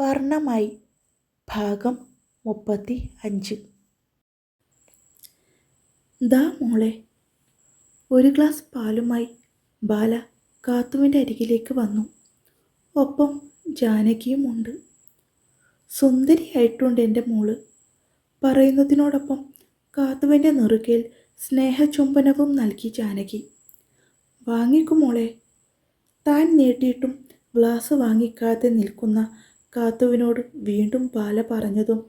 വർണമായി. ഭാഗം മുപ്പത്തി അഞ്ച് ദാ മോളെ ഒരു ഗ്ലാസ് പാലുമായി ബാല കാത്തുവിന്റെ അരികിലേക്ക് വന്നു. ഒപ്പം ജാനകിയും ഉണ്ട്. സുന്ദരിയായിട്ടുണ്ട് എന്റെ മോൾ. പറയുന്നതിനോടൊപ്പം കാത്തുവിന്റെ നെറുകയിൽ സ്നേഹചുംബനവും നൽകി ജാനകി. വാങ്ങിക്കും മോളെ. താൻ നീട്ടിയിട്ടും ഗ്ലാസ് വാങ്ങിക്കാതെ നിൽക്കുന്ന കാത്തുവിനോട് വീണ്ടും ബാല പറഞ്ഞതും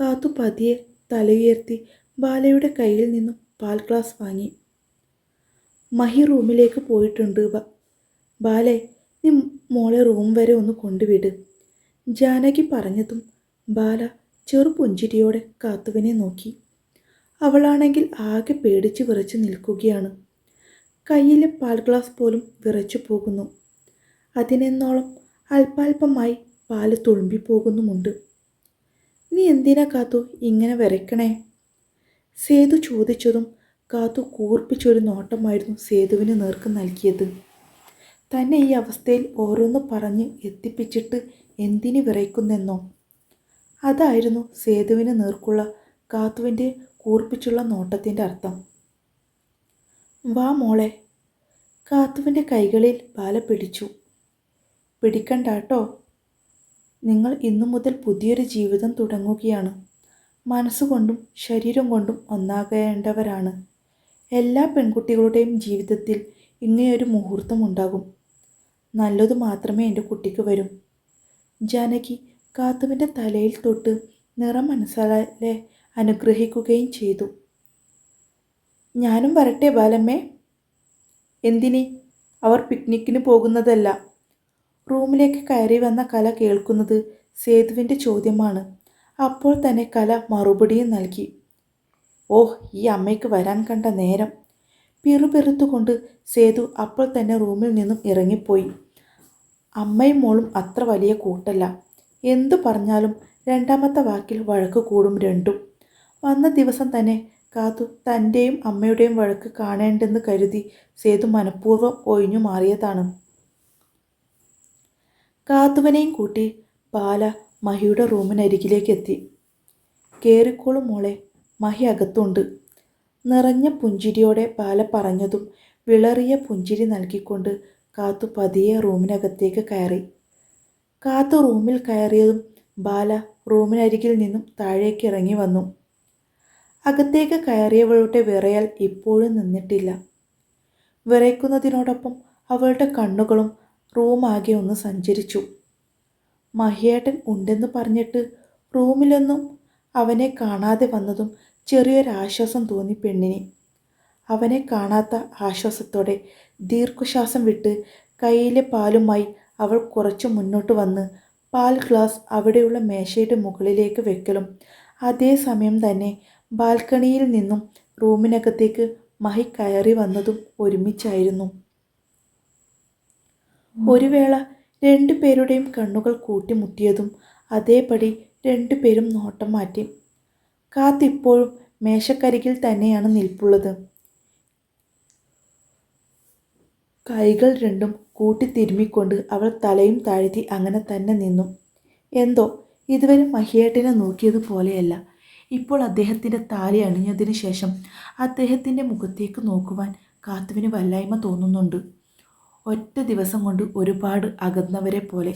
കാത്തു പതിയെ തലയുയർത്തി ബാലയുടെ കയ്യിൽ നിന്നും പാൽ ഗ്ലാസ് വാങ്ങി. മഹി റൂമിലേക്ക് പോയിട്ടുണ്ട് ബാലെ നീ മോളെ റൂം വരെ ഒന്ന് കൊണ്ടുവിട്. ജാനകി പറഞ്ഞതും ബാല ചെറു പുഞ്ചിരിയോടെ കാത്തുവിനെ നോക്കി. അവളാണെങ്കിൽ ആകെ പേടിച്ച് വിറച്ച് നിൽക്കുകയാണ്. കയ്യിലെ പാൽ ഗ്ലാസ് പോലും വിറച്ചു പോകുന്നു. അതിനെന്നോളം അല്പാൽപമായി പാൽ തുളുമ്പിപ്പോകുന്നുമുണ്ട്. നീ എന്തിനാ കാത്തു? ഇങ്ങനെ വരയ്ക്കണേ സേതു ചോദിച്ചതും കാത്തു കൂർപ്പിച്ചൊരു നോട്ടമായിരുന്നു സേതുവിന് നേർക്ക് നൽകിയത്. തന്നെ ഈ അവസ്ഥയിൽ ഓരോന്ന് പറഞ്ഞ് എത്തിപ്പിച്ചിട്ട് എന്തിന് വിറയ്ക്കുന്നെന്നോ? അതായിരുന്നു സേതുവിന് നേർക്കുള്ള കാത്തുവിന്റെ കൂർപ്പിച്ചുള്ള നോട്ടത്തിന്റെ അർത്ഥം. വാ മോളെ. കാത്തുവിന്റെ കൈകളിൽ ബാല പിടിച്ചു. പിടിക്കണ്ടാട്ടോ. നിങ്ങൾ ഇന്നു മുതൽ പുതിയൊരു ജീവിതം തുടങ്ങുകയാണ്. മനസ്സുകൊണ്ടും ശരീരം കൊണ്ടും ഒന്നാകേണ്ടവരാണ്. എല്ലാ പെൺകുട്ടികളുടെയും ജീവിതത്തിൽ ഇങ്ങനെയൊരു മുഹൂർത്തം ഉണ്ടാകും. നല്ലതു മാത്രമേ എന്റെ കുട്ടിക്ക് വരും. ജാനകി കാത്തുവിന്റെ തലയിൽ തൊട്ട് നിറം മനസ്സാലെ അനുഗ്രഹിക്കുകയും ചെയ്തു. ഞാനും വരട്ടെ ബാലമ്മേ. എന്തിനി? അവർ പിക്നിക്കിന് പോകുന്നതല്ല. റൂമിലേക്ക് കയറി വന്ന കല കേൾക്കുന്നത് സേതുവിന്റെ ചോദ്യമാണ്. അപ്പോൾ തന്നെ കല മറുപടിയും നൽകി. ഓഹ് ഈ അമ്മയ്ക്ക് വരാൻ കണ്ട നേരം. പിറുപിറുത്തുകൊണ്ട് സേതു അപ്പോൾ തന്നെ റൂമിൽ നിന്നും ഇറങ്ങിപ്പോയി. അമ്മയും മോളും അത്ര വലിയ കൂട്ടല്ല. എന്തു പറഞ്ഞാലും രണ്ടാമത്തെ വാക്കിൽ വഴക്ക് കൂടും രണ്ടും. വന്ന ദിവസം തന്നെ കാത്തു തന്റെയും അമ്മയുടെയും വഴക്ക് കാണേണ്ടെന്ന് കരുതി സേതു മനഃപൂർവം ഒഴിഞ്ഞു മാറിയതാണ്. കാത്തുവനെയും കൂട്ടി ബാല മഹിയുടെ റൂമിനരികിലേക്ക് എത്തി കയറിക്കോളും മോളെ മഹി അകത്തുണ്ട്. നിറഞ്ഞ പുഞ്ചിരിയോടെ പാല പറഞ്ഞതും വിളറിയ പുഞ്ചിരി നൽകിക്കൊണ്ട് കാത്തു പതിയെ റൂമിനകത്തേക്ക് കയറി. കാത്തു റൂമിൽ കയറിയതും ബാല റൂമിനരികിൽ നിന്നും താഴേക്ക് ഇറങ്ങി വന്നു. അകത്തേക്ക് കയറിയവളുടെ വിറയൽ ഇപ്പോഴും നിന്നിട്ടില്ല. വിറയ്ക്കുന്നതിനോടൊപ്പം അവളുടെ കണ്ണുകളും റൂമാകെ ഒന്ന് സഞ്ചരിച്ചു. മഹിയേട്ടൻ ഉണ്ടെന്ന് പറഞ്ഞിട്ട് റൂമിലൊന്നും അവനെ കാണാതെ വന്നതും ചെറിയൊരാശ്വാസം തോന്നി പെണ്ണിന്. അവനെ കാണാത്ത ആശ്വാസത്തോടെ ദീർഘശ്വാസം വിട്ട് കയ്യിലെ പാലുമായി അവൾ കുറച്ച് മുന്നോട്ട് വന്ന് പാൽ ഗ്ലാസ് അവിടെയുള്ള മേശയുടെ മുകളിലേക്ക് വെക്കലും. അതേസമയം തന്നെ ബാൽക്കണിയിൽ നിന്നും റൂമിനകത്തേക്ക് മഹി കയറി വന്നതും ഒരുമിച്ചായിരുന്നു. ഒരു വേള രണ്ടു പേരുടെയും കണ്ണുകൾ കൂട്ടിമുട്ടിയതും അതേപടി രണ്ടുപേരും നോട്ടം മാറ്റി. കാത്തിപ്പോഴും മേശക്കരികിൽ തന്നെയാണ് നിൽപ്പുള്ളത്. കൈകൾ രണ്ടും കൂട്ടി തിരുമ്മിക്കൊണ്ട് അവൾ തലയും താഴ്ത്തി അങ്ങനെ തന്നെ നിന്നു. എന്തോ ഇതുവരെ മഹിയേട്ടനെ നോക്കിയതുപോലെയല്ല ഇപ്പോൾ അദ്ദേഹത്തിന്റെ താലി അണിഞ്ഞതിന് ശേഷം അദ്ദേഹത്തിന്റെ മുഖത്തേക്ക് നോക്കുവാൻ കാത്തുവിന് വല്ലായ്മ തോന്നുന്നുണ്ട്. ഒറ്റ ദിവസം കൊണ്ട് ഒരുപാട് അകന്നവരെ പോലെ.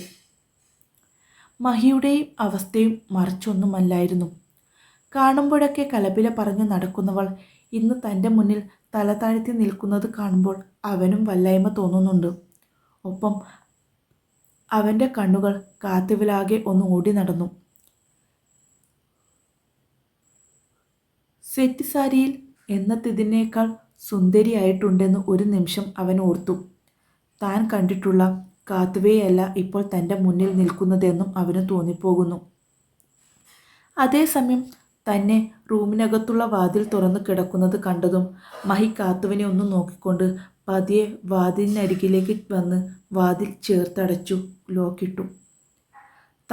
മഹിയുടെയും അവസ്ഥയും മറിച്ചൊന്നുമല്ലായിരുന്നു. കാണുമ്പോഴൊക്കെ കലപില പറഞ്ഞു നടക്കുന്നവൾ ഇന്ന് തന്റെ മുന്നിൽ തല താഴ്ത്തി നിൽക്കുന്നത് കാണുമ്പോൾ അവനും വല്ലായ്മ തോന്നുന്നുണ്ട്. ഒപ്പം അവന്റെ കണ്ണുകൾ കാത്തുവിലാകെ ഒന്ന് ഓടി നടന്നു. സെറ്റ് സാരിയിൽ എന്നത്തിനേക്കാൾ സുന്ദരിയായിട്ടുണ്ടെന്ന് ഒരു നിമിഷം അവൻ ഓർത്തു. താൻ കണ്ടിട്ടുള്ള കാത്തുവേയല്ല ഇപ്പോൾ തന്റെ മുന്നിൽ നിൽക്കുന്നതെന്നും അവന് തോന്നിപ്പോകുന്നു. അതേസമയം തന്നെ റൂമിനകത്തുള്ള വാതിൽ തുറന്നു കിടക്കുന്നത് കണ്ടതും മഹി കാത്തുവിനെ ഒന്ന് നോക്കിക്കൊണ്ട് പതിയെ വാതിലിനരികിലേക്ക് വന്ന് വാതിൽ ചേർത്തടച്ചു ലോക്കിട്ടു.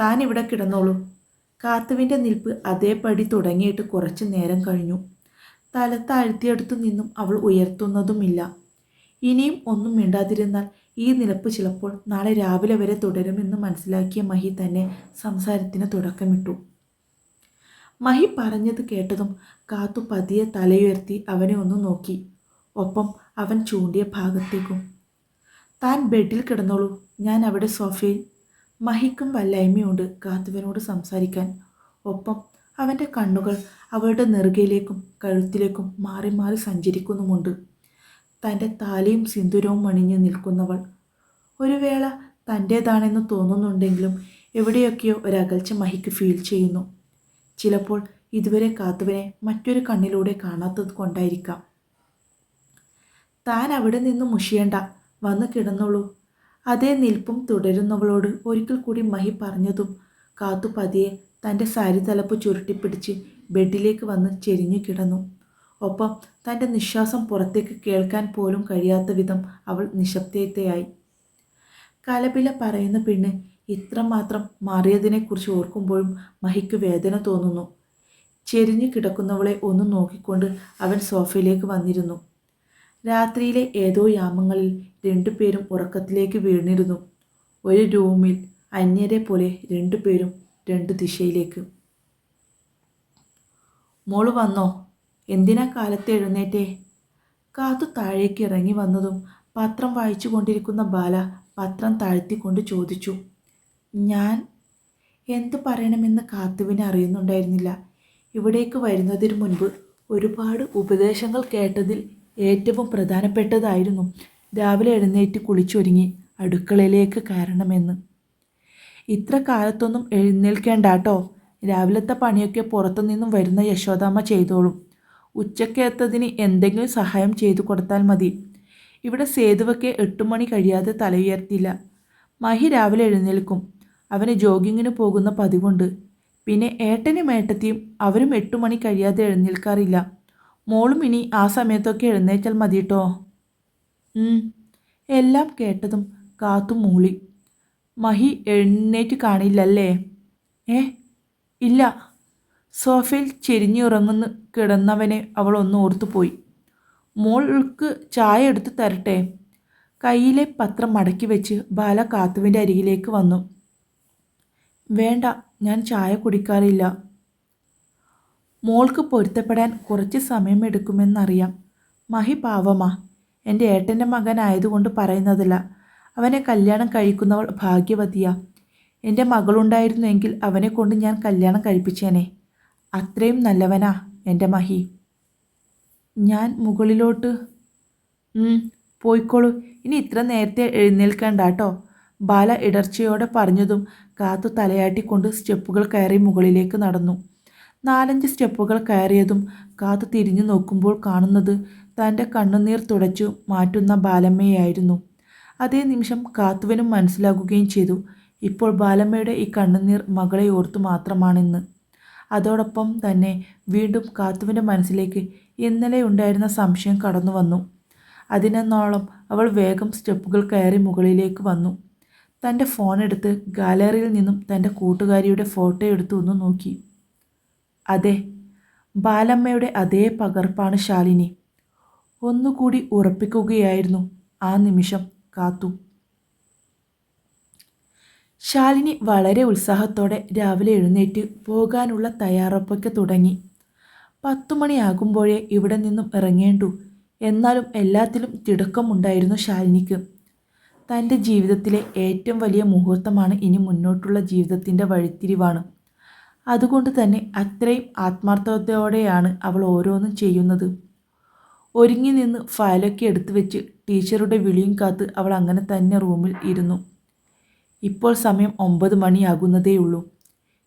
താൻ ഇവിടെ കിടന്നോളൂ. കാത്തുവിന്റെ നിൽപ്പ് അതേപടി തുടങ്ങിയിട്ട് കുറച്ച് നേരം കഴിഞ്ഞു. തല താഴ്ത്തിയെടുത്തു നിന്നും അവൾ ഉയർത്തുന്നതുമില്ല. ഇനിയും ഒന്നും മിണ്ടാതിരുന്നാൽ ഈ നിലപ്പ് ചിലപ്പോൾ നാളെ രാവിലെ വരെ തുടരുമെന്ന് മനസ്സിലാക്കിയ മഹി തന്നെ സംസാരത്തിന് തുടക്കമിട്ടു. മഹി പറഞ്ഞത് കേട്ടതും കാത്തു പതിയെ തലയുയർത്തി അവനെ ഒന്ന് നോക്കി. ഒപ്പം അവൻ ചൂണ്ടിയ ഭാഗത്തേക്കും താൻ ബെഡിൽ കിടന്നോളൂ ഞാൻ അവിടെ സോഫയിൽ മഹിക്കും വല്ലായ്മയുണ്ട് കാത്തുവിനോട് സംസാരിക്കാൻ. ഒപ്പം അവന്റെ കണ്ണുകൾ അവളുടെ നെറുകയിലേക്കും കഴുത്തിലേക്കും മാറി മാറി സഞ്ചരിക്കുന്നുമുണ്ട്. തന്റെ താലിയും സിന്ദൂരവും അണിഞ്ഞ് നിൽക്കുന്നവൾ. ഒരു വേള തന്റേതാണെന്ന് തോന്നുന്നുണ്ടെങ്കിലും എവിടെയൊക്കെയോ ഒരകൽച്ച മഹിക്ക് ഫീൽ ചെയ്യുന്നു. ചിലപ്പോൾ ഇതുവരെ കാത്തുവിനെ മറ്റൊരു കണ്ണിലൂടെ കാണാത്തത് കൊണ്ടായിരിക്കാം. താൻ അവിടെ നിന്ന് മുഷിയണ്ട വന്ന് കിടന്നോളൂ. അതേ നിൽപ്പും തുടരുന്നവളോട് ഒരിക്കൽ കൂടി മഹി പറഞ്ഞതും കാത്തു പതിയെ തന്റെ സാരി തലപ്പ് ചുരുട്ടിപ്പിടിച്ച് ബെഡിലേക്ക് വന്ന് ചെരിഞ്ഞു കിടന്നു. ഒപ്പം തന്റെ നിശ്വാസം പുറത്തേക്ക് കേൾക്കാൻ പോലും കഴിയാത്ത വിധം അവൾ നിശബ്ദതയായി. കലപില പറയുന്ന പെണ്ണ് ഇത്രമാത്രം മാറിയതിനെക്കുറിച്ച് ഓർക്കുമ്പോഴും മഹിക്ക് വേദന തോന്നുന്നു. ചെരിഞ്ഞു കിടക്കുന്നവളെ ഒന്ന് നോക്കിക്കൊണ്ട് അവൻ സോഫയിലേക്ക് വന്നിരുന്നു. രാത്രിയിലെ ഏതോ യാമങ്ങളിൽ രണ്ടുപേരും ഉറക്കത്തിലേക്ക് വീണിരുന്നു. ഒരു റൂമിൽ അന്യരെ പോലെ രണ്ടുപേരും രണ്ട് ദിശയിലേക്ക്. മോൾ വന്നോ? എന്തിനാ കാലത്ത് എഴുന്നേറ്റേ? കാത്തു താഴേക്ക് ഇറങ്ങി വന്നതും പത്രം വായിച്ചു കൊണ്ടിരിക്കുന്ന ബാല പത്രം താഴ്ത്തിക്കൊണ്ട് ചോദിച്ചു ഞാൻ എന്ത് പറയണമെന്ന് കാത്തുവിനെ അറിയുന്നുണ്ടായിരുന്നില്ല. ഇവിടേക്ക് വരുന്നതിന് മുൻപ് ഒരുപാട് ഉപദേശങ്ങൾ കേട്ടതിൽ ഏറ്റവും പ്രധാനപ്പെട്ടതായിരുന്നു രാവിലെ എഴുന്നേറ്റ് കുളിച്ചൊരുങ്ങി അടുക്കളയിലേക്ക് കയറണമെന്ന്. ഇത്ര കാലത്തൊന്നും എഴുന്നേൽക്കേണ്ടാട്ടോ. രാവിലത്തെ പണിയൊക്കെ പുറത്തുനിന്നും വരുന്ന യശോദാമ്മ ചെയ്തോളും. ഉച്ചക്കെത്തതിന് എന്തെങ്കിലും സഹായം ചെയ്തു കൊടുത്താൽ മതി. ഇവിടെ സേതുവൊക്കെ എട്ട് മണി കഴിയാതെ തലയുയർത്തില്ല മഹി രാവിലെ എഴുന്നേൽക്കും. അവന് ജോഗിങ്ങിന് പോകുന്ന പതിവുണ്ട്. പിന്നെ ഏട്ടനും ഏട്ടത്തിയും അവരും എട്ട് മണി കഴിയാതെ എഴുന്നേൽക്കാറില്ല. മോളും ഇനി ആ സമയത്തൊക്കെ എഴുന്നേറ്റാൽ മതി കേട്ടോ എല്ലാം കേട്ടതും കാത്തു മൂളി. മഹി എഴുന്നേറ്റ് കാണില്ലല്ലേ? ഏ? ഇല്ല. സോഫയിൽ ചെരിഞ്ഞുറങ്ങുന്ന കിടന്നവനെ അവൾ ഒന്ന് ഓർത്തുപോയി. മോൾക്ക് ചായ എടുത്ത് തരട്ടെ. കയ്യിലെ പത്രം മടക്കി വെച്ച് ബാല കാത്തുവിന്റെ അരികിലേക്ക് വന്നു. വേണ്ട ഞാൻ ചായ കുടിക്കാറില്ല. മോൾക്ക് പൊരുത്തപ്പെടാൻ കുറച്ച് സമയമെടുക്കുമെന്നറിയാം. മഹി പാവമാ. എന്റെ ഏട്ടന്റെ മകനായതുകൊണ്ട് പറയുന്നതല്ല. അവനെ കല്യാണം കഴിക്കുന്നവൾ ഭാഗ്യവതിയാ. എന്റെ മകളുണ്ടായിരുന്നുവെങ്കിൽ അവനെ കൊണ്ട് ഞാൻ കല്യാണം കഴിപ്പിച്ചേനെ. അത്രയും നല്ലവനാ എന്റെ മഹി. ഞാൻ മുകളിലോട്ട്. പോയിക്കോളൂ. ഇനി ഇത്ര നേരത്തെ എഴുന്നേൽക്കണ്ട കേട്ടോ ബാല ഇടർച്ചയോടെ പറഞ്ഞതും കാത്തു തലയാട്ടിക്കൊണ്ട് സ്റ്റെപ്പുകൾ കയറി മുകളിലേക്ക് നടന്നു. നാലഞ്ച് സ്റ്റെപ്പുകൾ കയറിയതും കാത്തു തിരിഞ്ഞു നോക്കുമ്പോൾ കാണുന്നത് തന്റെ കണ്ണുനീർ തുടച്ചു മാറ്റുന്ന ബാലമ്മയായിരുന്നു. അതേ നിമിഷം കാത്തുവിനും മനസ്സിലാകുകയും ചെയ്തു. ഇപ്പോൾ ബാലമ്മയുടെ ഈ കണ്ണുനീർ മകളെ ഓർത്തു മാത്രമാണെന്ന്. അതോടൊപ്പം തന്നെ വീണ്ടും കാത്തുവിന്റെ മനസ്സിലേക്ക് ഇന്നലെ ഉണ്ടായിരുന്ന സംശയം കടന്നു വന്നു. അതിനെന്നോളം അവൾ വേഗം സ്റ്റെപ്പുകൾ കയറി മുകളിലേക്ക് വന്നു. തന്റെ ഫോണെടുത്ത് ഗാലറിയിൽ നിന്നും തന്റെ കൂട്ടുകാരിയുടെ ഫോട്ടോ എടുത്തു ഒന്ന് നോക്കി. അതെ ബാലമ്മയുടെ അതേ പകർപ്പാണ് ശാലിനി. ഒന്നുകൂടി ഉറപ്പിക്കുകയായിരുന്നു. ആ നിമിഷം കാത്തു. ശാലിനി വളരെ ഉത്സാഹത്തോടെ രാവിലെ എഴുന്നേറ്റ് പോകാനുള്ള തയ്യാറെടുപ്പൊക്കെ തുടങ്ങി. പത്തു മണിയാകുമ്പോഴേ ഇവിടെ നിന്നും ഇറങ്ങേണ്ടു. എന്നാലും എല്ലാത്തിലും തിടുക്കമുണ്ടായിരുന്നു ശാലിനിക്ക്. തന്റെ ജീവിതത്തിലെ ഏറ്റവും വലിയ മുഹൂർത്തമാണ് ഇനി മുന്നോട്ടുള്ള ജീവിതത്തിന്റെ വഴിത്തിരിവാണ്. അതുകൊണ്ട് തന്നെ അത്രയും ആത്മാർത്ഥതയോടെയാണ് അവൾ ഓരോന്നും ചെയ്യുന്നത്. ഒരുങ്ങി നിന്ന് ഫയലൊക്കെ എടുത്തു വെച്ച് ടീച്ചറുടെ വിളിയും കാത്ത് അവൾ അങ്ങനെ തന്നെ റൂമിൽ ഇരുന്നു. ഇപ്പോൾ സമയം ഒമ്പത് മണിയാകുന്നതേയുള്ളൂ.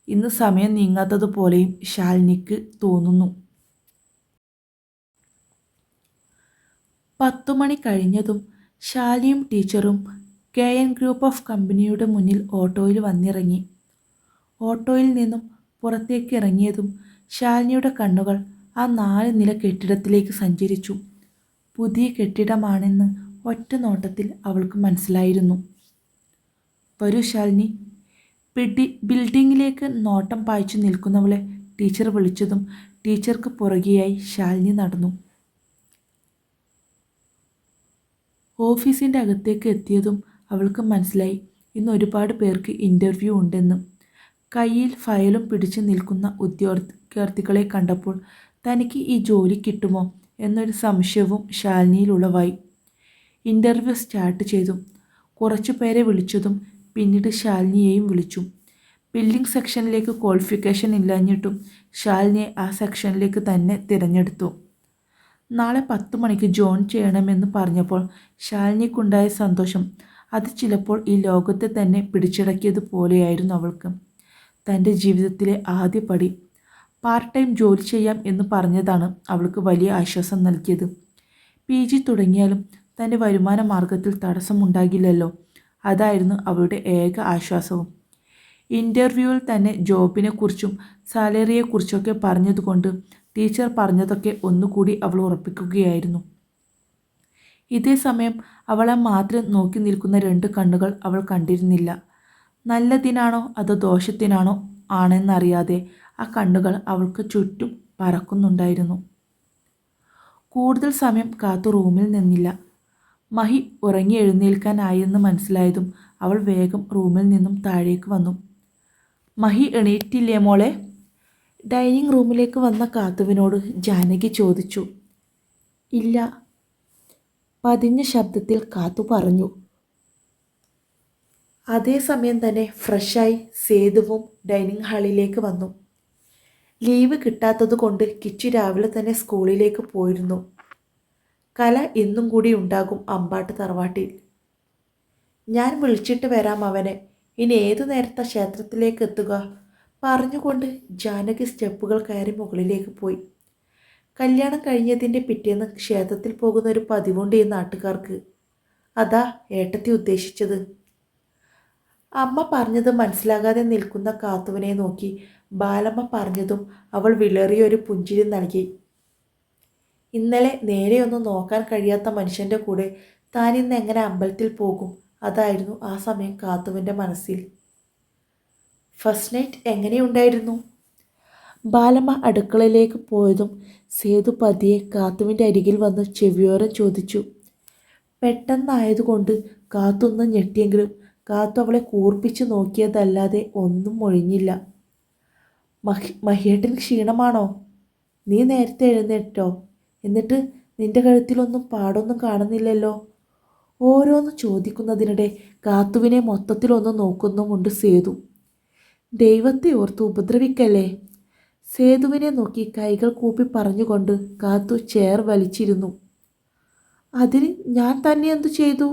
ഇന്ന് സമയം നീങ്ങാത്തതുപോലെയും ശാലിനിക്ക് തോന്നുന്നു. പത്തുമണി കഴിഞ്ഞതും ശാലിയും ടീച്ചറും കെ എൻ ഗ്രൂപ്പ് ഓഫ് കമ്പനിയുടെ മുന്നിൽ ഓട്ടോയിൽ വന്നിറങ്ങി. ഓട്ടോയിൽ നിന്നും പുറത്തേക്ക് ഇറങ്ങിയതും ശാലിനിയുടെ കണ്ണുകൾ ആ നാല് നില കെട്ടിടത്തിലേക്ക് സഞ്ചരിച്ചു. പുതിയ കെട്ടിടമാണെന്ന് ഒറ്റ നോട്ടത്തിൽ അവൾക്ക് മനസ്സിലായിരുന്നു. വരൂ ശാലിനി. പിടി ബിൽഡിങ്ങിലേക്ക് നോട്ടം പായിച്ചു നിൽക്കുന്നവളെ ടീച്ചർ വിളിച്ചതും ടീച്ചർക്ക് പുറകെയായി ശാലിനി നടന്നു. ഓഫീസിന്റെ അകത്തേക്ക് എത്തിയതും അവൾക്ക് മനസ്സിലായി. ഇന്ന് ഒരുപാട് പേർക്ക് ഇന്റർവ്യൂ ഉണ്ടെന്നും കയ്യിൽ ഫയലും പിടിച്ചു നിൽക്കുന്ന ഉദ്യോഗാർത്ഥികളെ കണ്ടപ്പോൾ തനിക്ക് ഈ ജോലി കിട്ടുമോ എന്നൊരു സംശയവും ശാലിനിയിൽ ഉളവായി ഇന്റർവ്യൂ സ്റ്റാർട്ട് ചെയ്തു. കുറച്ചു പേരെ വിളിച്ചതും പിന്നീട് ശാലിനിയെയും വിളിച്ചു. ബില്ലിംഗ് സെക്ഷനിലേക്ക് ക്വാളിഫിക്കേഷൻ ഇല്ലാഞ്ഞിട്ടും ശാലിനിയെ ആ സെക്ഷനിലേക്ക് തന്നെ തിരഞ്ഞെടുത്തു. നാളെ പത്ത് മണിക്ക് ജോയിൻ ചെയ്യണമെന്ന് പറഞ്ഞപ്പോൾ ശാലിനിക്കുണ്ടായ സന്തോഷം അത് ചിലപ്പോൾ ഈ ലോകത്തെ തന്നെ പിടിച്ചടക്കിയതുപോലെയായിരുന്നു അവൾക്ക്. തന്റെ ജീവിതത്തിലെ ആദ്യ പടി. പാർട്ട് ടൈം ജോലി ചെയ്യാം എന്ന് പറഞ്ഞതാണ് അവൾക്ക് വലിയ ആശ്വാസം നൽകിയത്. പി ജി തുടങ്ങിയാലും തന്റെ വരുമാന മാർഗത്തിൽ തടസ്സമുണ്ടാകില്ലല്ലോ. അതായിരുന്നു അവളുടെ ഏക ആശ്വാസവും. ഇന്റർവ്യൂവിൽ തന്നെ ജോബിനെക്കുറിച്ചും സാലറിയെക്കുറിച്ചൊക്കെ പറഞ്ഞതുകൊണ്ട് ടീച്ചർ പറഞ്ഞതൊക്കെ ഒന്നുകൂടി അവൾ ഉറപ്പിക്കുകയായിരുന്നു. ഇതേ സമയം അവളെ മാത്രം നോക്കി നിൽക്കുന്ന രണ്ട് കണ്ണുകൾ അവൾ കണ്ടിരുന്നില്ല. നല്ലതിനാണോ അതോ ദോഷത്തിനാണോ ആണെന്നറിയാതെ ആ കണ്ണുകൾ അവൾക്ക് ചുറ്റും പറക്കുന്നുണ്ടായിരുന്നു. കൂടുതൽ സമയം കാത്തു റൂമിൽ നിന്നില്ല. മഹി ഉറങ്ങി എഴുന്നേൽക്കാനായെന്ന് മനസ്സിലായതും അവൾ വേഗം റൂമിൽ നിന്നും താഴേക്ക് വന്നു. മഹി എണീറ്റില്ലേ മോളെ? ഡൈനിങ് റൂമിലേക്ക് വന്ന കാത്തുവിനോട് ജാനകി ചോദിച്ചു. ഇല്ല. പതിഞ്ഞ ശബ്ദത്തിൽ കാത്തു പറഞ്ഞു. അതേസമയം തന്നെ ഫ്രഷായി സേതുവും ഡൈനിങ് ഹാളിലേക്ക് വന്നു. ലീവ് കിട്ടാത്തത് കൊണ്ട് കിച്ചു രാവിലെ തന്നെ സ്കൂളിലേക്ക് പോയിരുന്നു. കല ഇന്നും കൂടി ഉണ്ടാകും അമ്പാട്ട് തറവാട്ടിൽ. ഞാൻ വിളിച്ചിട്ട് വരാം അവനെ. ഇനി ഏതു നേരത്തെ ക്ഷേത്രത്തിലേക്ക് എത്തുക? പറഞ്ഞുകൊണ്ട് ജാനകി സ്റ്റെപ്പുകൾ കയറി മുകളിലേക്ക് പോയി. കല്യാണം കഴിഞ്ഞതിന്റെ പിറ്റേന്ന് ക്ഷേത്രത്തിൽ പോകുന്ന ഒരു പതിവുണ്ട് ഈ നാട്ടുകാർക്ക്. അതാ ഏട്ടത്തി ഉദ്ദേശിച്ചത്. അമ്മ പറഞ്ഞത് മനസ്സിലാകാതെ നിൽക്കുന്ന കാത്തുവിനെ നോക്കി ബാലമ്മ പറഞ്ഞതും അവൾ വിളറിയൊരു പുഞ്ചിരി നൽകി. ഇന്നലെ നേരെയൊന്നും നോക്കാൻ കഴിയാത്ത മനുഷ്യന്റെ കൂടെ താൻ ഇന്ന് എങ്ങനെ അമ്പലത്തിൽ പോകും? അതായിരുന്നു ആ സമയം കാത്തുവിന്റെ മനസ്സിൽ. ഫസ്റ്റ് നൈറ്റ് എങ്ങനെയുണ്ടായിരുന്നു? ബാലമ്മ അടുക്കളയിലേക്ക് പോയതും സേതു പതിയെ കാത്തുവിന്റെ അരികിൽ വന്ന് ചെവിയോരം ചോദിച്ചു. പെട്ടെന്നായതുകൊണ്ട് കാത്തൊന്ന് ഞെട്ടിയെങ്കിലും കാത്തു അവളെ കൂർപ്പിച്ച് നോക്കിയതല്ലാതെ ഒന്നും ഒഴിഞ്ഞില്ല മഹി മഹിയേട്ടൻ ക്ഷീണമാണോ? നീ നേരത്തെ എഴുന്നേറ്റോ? എന്നിട്ട് നിന്റെ കഴുത്തിലൊന്നും പാടൊന്നും കാണുന്നില്ലല്ലോ. ഓരോന്ന് ചോദിക്കുന്നതിനിടെ കാത്തുവിനെ മൊത്തത്തിലൊന്ന് നോക്കുന്നുമുണ്ട് സേതു. ദൈവത്തെ ഓർത്ത് ഉപദ്രവിക്കല്ലേ? സേതുവിനെ നോക്കി കൈകൾ കൂപ്പി പറഞ്ഞുകൊണ്ട് കാത്തു ചെയർ വലിച്ചിരുന്നു. അതിന് ഞാൻ തന്നെ എന്തു ചെയ്തു?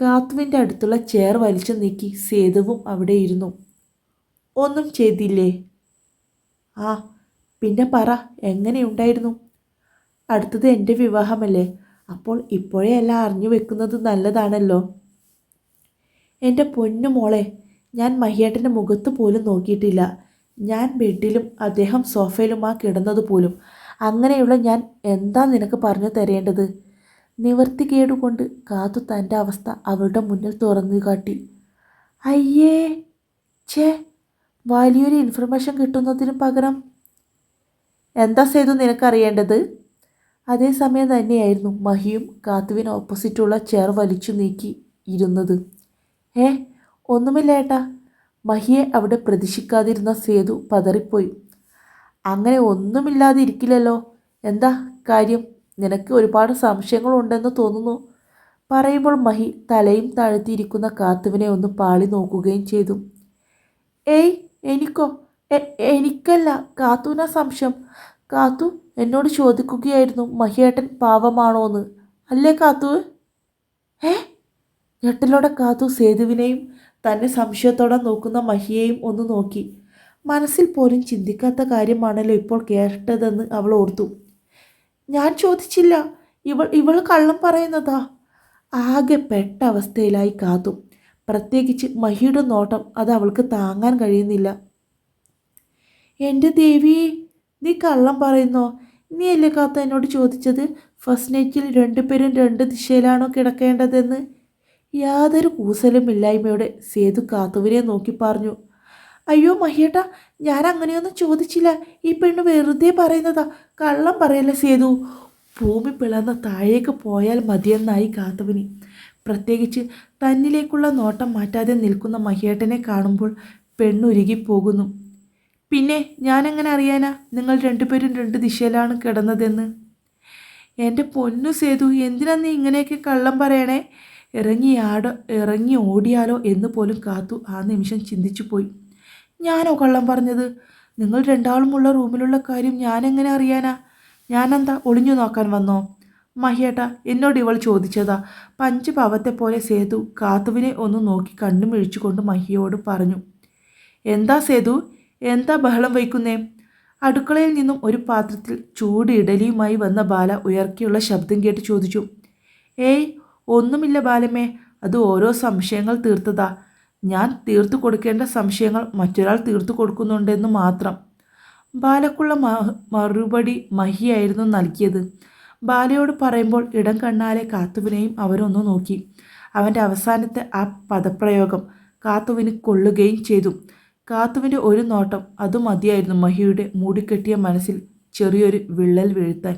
കാത്തുവിന്റെ അടുത്തുള്ള ചെയർ വലിച്ചു നീക്കി സേതുവും അവിടെ ഇരുന്നു. ഒന്നും ചെയ്തില്ലേ? ആ പിന്നെ പറ എങ്ങനെയുണ്ടായിരുന്നു അടുത്തത് എന്റെ വിവാഹമല്ലേ? അപ്പോൾ ഇപ്പോഴേ എല്ലാം അറിഞ്ഞു വെക്കുന്നത് നല്ലതാണല്ലോ. എന്റെ പൊന്നു മോളെ ഞാൻ മഹിയേട്ടന്റെ മുഖത്ത് പോലും നോക്കിയിട്ടില്ല. ഞാൻ ബെഡിലും അദ്ദേഹം സോഫയിലുമാ കിടന്നത് പോലും. അങ്ങനെയുള്ള ഞാൻ എന്താ നിനക്ക് പറഞ്ഞു തരേണ്ടത്? നിവർത്തികേടുകൊണ്ട് കാത്തു തന്റെ അവസ്ഥ അവളുടെ മുന്നിൽ തുറന്നു കാട്ടി. അയ്യേ ചേ വലിയൊരു ഇൻഫർമേഷൻ കിട്ടുന്നതിന് പകരം. എന്താ ചെയ്തു നിനക്കറിയേണ്ടത്? അതേസമയം തന്നെയായിരുന്നു മഹിയും കാത്തുവിന് ഓപ്പോസിറ്റുള്ള ചെയർ വലിച്ചു നീക്കി ഇരുന്നത്. ഏ ഒന്നുമില്ല ഏട്ടാ. മഹിയെ അവിടെ പ്രതീക്ഷിക്കാതിരുന്ന സേതു പതറിപ്പോയി. അങ്ങനെ ഒന്നുമില്ലാതെ ഇരിക്കില്ലല്ലോ. എന്താ കാര്യം? നിനക്ക് ഒരുപാട് സംശയങ്ങളുണ്ടെന്ന് തോന്നുന്നു. പറയുമ്പോൾ മഹി തലയും താഴ്ത്തിയിരിക്കുന്ന കാത്തുവിനെ ഒന്ന് പാളി നോക്കുകയും ചെയ്തു. ഏയ് എനിക്കോ? എനിക്കല്ല. കാത്തുവിനാ സംശയം. കാത്തു എന്നോട് ചോദിക്കുകയായിരുന്നു മഹിയേട്ടൻ പാവമാണോ എന്ന് അല്ലേ കാത്തു? ഏ? ഞെട്ടലോടെ കാത്തു സേതുവിനെയും തന്നെ സംശയത്തോടെ നോക്കുന്ന മഹിയെയും ഒന്ന് നോക്കി. മനസ്സിൽ പോലും ചിന്തിക്കാത്ത കാര്യമാണല്ലോ ഇപ്പോൾ കേട്ടതെന്ന് അവൾ ഓർത്തു. ഞാൻ ചോദിച്ചില്ല ഇവൾ ഇവൾ കള്ളം പറയുന്നതാ. ആകെ പെട്ട അവസ്ഥയിലായി കാത്തു. പ്രത്യേകിച്ച് മഹിയുടെ നോട്ടം അത് അവൾക്ക് താങ്ങാൻ കഴിയുന്നില്ല. എന്റെ ദേവി നീ കള്ളം പറയുന്നോ? നീ അല്ലേ കാത്ത എന്നോട് ചോദിച്ചത്? ഫസ്റ്റ് നൈറ്റിൽ രണ്ടുപേരും രണ്ട് ദിശയിലാണോ കിടക്കേണ്ടതെന്ന്? യാതൊരു കൂസലുമില്ലായ്മയോടെ സേതു കാത്തുവിനെ നോക്കി പറഞ്ഞു. അയ്യോ മഹിയേട്ട ഞാൻ അങ്ങനെയൊന്നും ചോദിച്ചില്ല. ഈ പെണ്ണ് വെറുതെ പറയുന്നതാ. കള്ളം പറയല്ലേ സേതു? ഭൂമി പിളർന്ന് താഴേക്ക് പോയാൽ മതിയെന്നായി കാത്തുവിന്. പ്രത്യേകിച്ച് തന്നിലേക്കുള്ള നോട്ടം മാറ്റാതെ നിൽക്കുന്ന മഹിയേട്ടനെ കാണുമ്പോൾ പെണ്ണുരുകിപ്പോകുന്നു. പിന്നെ ഞാനെങ്ങനെ അറിയാനാ? നിങ്ങൾ രണ്ടുപേരും രണ്ട് ദിശയിലാണ് കിടന്നതെന്ന്. എന്റെ പൊന്നു സേതു എന്തിനാ നീ ഇങ്ങനെയൊക്കെ കള്ളം പറയണേ? ഇറങ്ങി ആട ഇറങ്ങി ഓടിയാലോ എന്ന് പോലും കാത്തു ആ നിമിഷം ചിന്തിച്ചു പോയി. ഞാനോ കള്ളം പറഞ്ഞത്? നിങ്ങൾ രണ്ടാളുമുള്ള റൂമിലുള്ള കാര്യം ഞാനെങ്ങനെ അറിയാനാ? ഞാനെന്താ ഒളിഞ്ഞു നോക്കാൻ വന്നോ? മഹിയേട്ട എന്നോട് ഇവൾ ചോദിച്ചതാ. പഞ്ചപാവത്തെ പോലെ സേതു കാത്തുവിനെ ഒന്ന് നോക്കി കണ്ണുമിഴിച്ചുകൊണ്ട് മഹിയോട് പറഞ്ഞു. എന്താ സേതു എന്താ ബഹളം വയ്ക്കുന്നേ? അടുക്കളയിൽ നിന്നും ഒരു പാത്രത്തിൽ ചൂട് ഇഡലിയുമായി വന്ന ബാല ഉയർക്കിയുള്ള ശബ്ദം കേട്ട് ചോദിച്ചു. ഏയ് ഒന്നുമില്ല ബാലമേ അത് ഓരോ സംശയങ്ങൾ തീർത്തതാ. ഞാൻ തീർത്തു കൊടുക്കേണ്ട സംശയങ്ങൾ മറ്റൊരാൾ തീർത്തു കൊടുക്കുന്നുണ്ടെന്ന് മാത്രം. ബാലക്കുള്ള മറുപടി മഹിയായിരുന്നു നൽകിയത്. ബാലയോട് പറയുമ്പോൾ ഇടം കണ്ണാലെ കാത്തുവിനെയും അവരൊന്നു നോക്കി. അവന്റെ അവസാനത്തെ ആ പദപ്രയോഗം കാത്തുവിന് കൊള്ളുകയും ചെയ്തു. കാത്തുവിന്റെ ഒരു നോട്ടം അത് മതിയായിരുന്നു മഹിയുടെ മൂടിക്കെട്ടിയ മനസ്സിൽ ചെറിയൊരു വിള്ളൽ വീഴ്ത്താൻ.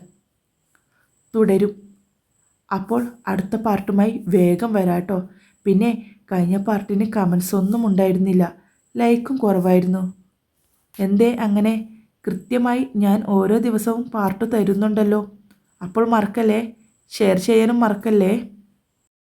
തുടരും. അപ്പോൾ അടുത്ത പാർട്ടുമായി വേഗം വരാട്ടോ. പിന്നെ കഴിഞ്ഞ പാർട്ടിന് കമൻസ് ഒന്നും ഉണ്ടായിരുന്നില്ല. ലൈക്കും കുറവായിരുന്നു. എന്തേ അങ്ങനെ? കൃത്യമായി ഞാൻ ഓരോ ദിവസവും പാർട്ട് തരുന്നുണ്ടല്ലോ. അപ്പോൾ മറക്കല്ലേ? ഷെയർ ചെയ്യാനും മറക്കല്ലേ?